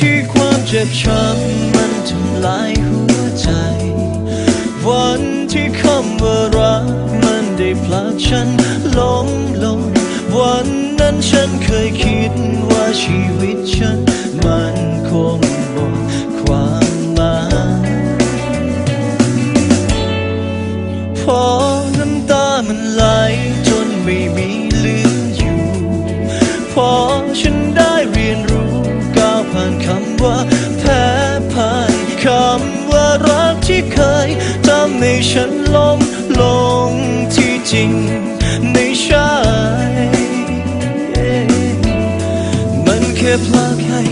ที่ความเจ็บช้ำมันทำลายหัวใจ วันที่คำว่ารักมันได้ผลักฉันล้มลง วันนั้นฉันเคยคิดว่าชีวิตฉันมันคงหมดความหมายพอน้ำตามันไหลจนไม่มีเหลือ ว่าแพ้พ่ายคำว่ารักที่เคยทำให้ฉันล้มลงที่จริงไม่ใช่ มันแค่พลาดให้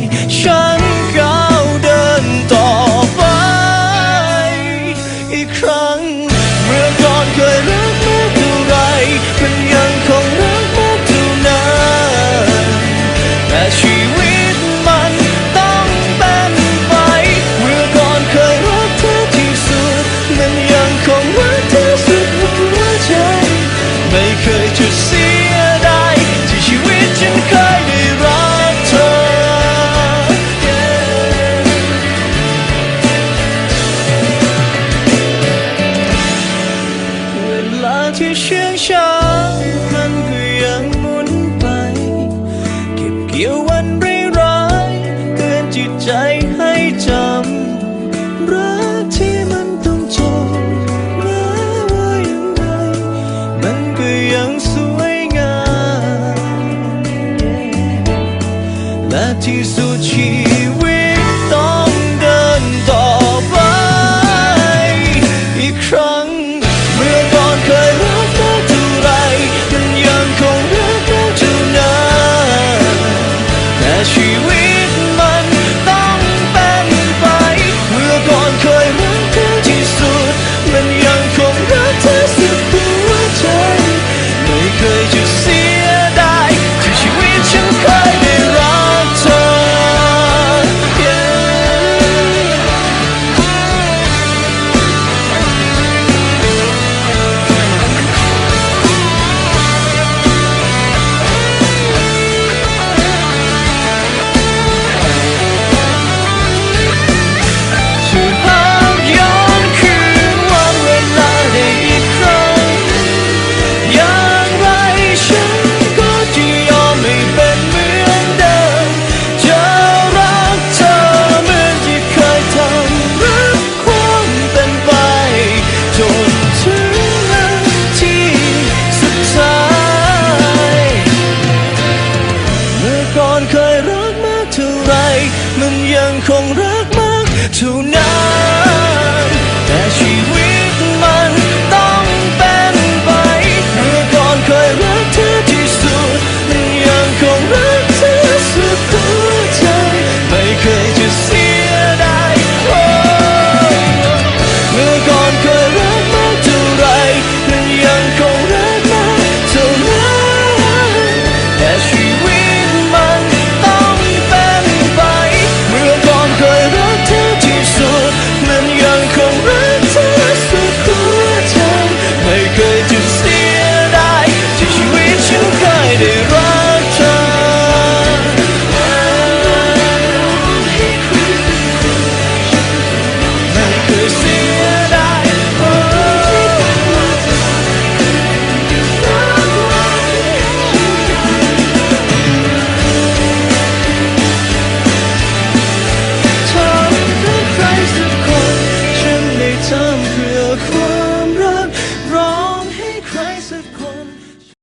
to show